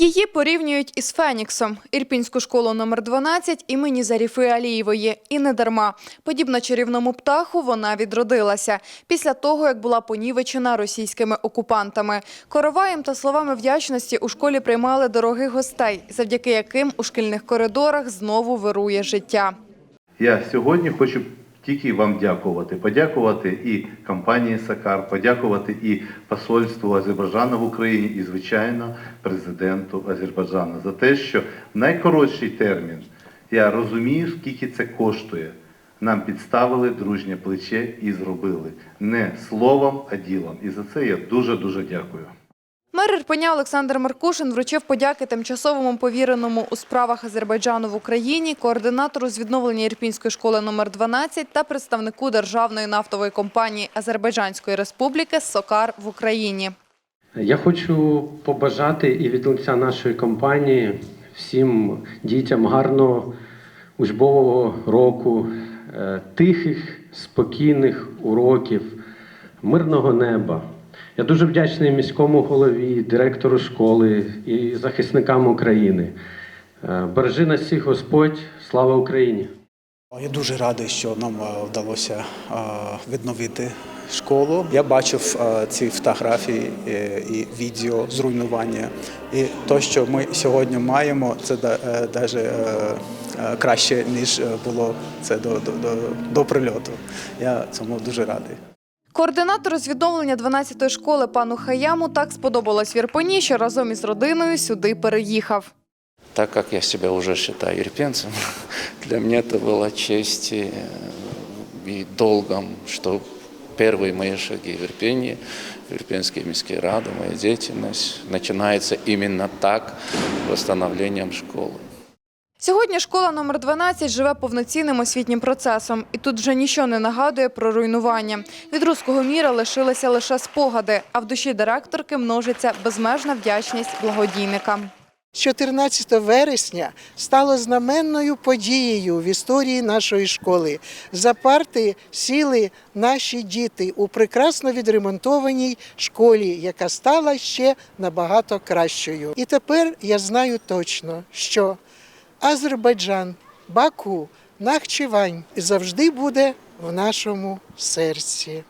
Її порівнюють із Феніксом, Ірпінську школу номер 12 імені Заріфи Алієвої. І не дарма. Подібна чарівному птаху вона відродилася після того, як була понівечена російськими окупантами. Короваєм та словами вдячності у школі приймали дорогих гостей, завдяки яким у шкільних коридорах знову вирує життя. Я сьогодні хочу тільки вам дякувати. Подякувати і компанії Сакар, подякувати і посольству Азербайджану в Україні, і, звичайно, президенту Азербайджану за те, що найкоротший термін я розумію, скільки це коштує. Нам підставили дружнє плече і зробили не словом, а ділом. І за це я дуже дуже дякую. Мер Ірпеня Олександр Маркушин вручив подяки тимчасовому повіреному у справах Азербайджану в Україні, координатору з відновлення Ірпінської школи номер 12 та представнику державної нафтової компанії Азербайджанської республіки «Сокар» в Україні. Я хочу побажати і від лиця нашої компанії всім дітям гарного учбового року, е, тихих, спокійних уроків, мирного неба. Я дуже вдячний міському голові, директору школи і захисникам України. Е, Бережи нас всіх Господь, слава Україні! Я дуже радий, що нам е, вдалося е, відновити школу. Я бачив ці фотографії і відео зруйнування. І те, що ми сьогодні маємо, це навіть краще ніж було це до, до, до, до прильоту. Я цьому дуже радий. Координатору з відновлення 12-ї школи пану Хаяму так сподобалось в Ірпені, що разом із родиною сюди переїхав. Так как я себя уже считаю ирпенцем, для меня это была честь и, и долгом, что первые мои шаги в Ирпении, в Ирпенской міській ради, моя деятельность начинается именно так, восстановлением школы. Сьогодні школа номер 12 живе повноцінним освітнім процесом, і тут вже нічого не нагадує про руйнування. Від руського міра лишилися лише спогади, а в душі директорки множиться безмежна вдячність благодійникам. 14 вересня стало знаменною подією в історії нашої школи. За парти сіли наші діти у прекрасно відремонтованій школі, яка стала ще набагато кращою. І тепер я знаю точно, що Азербайджан, Баку, Нахчевань завжди буде в нашому серці.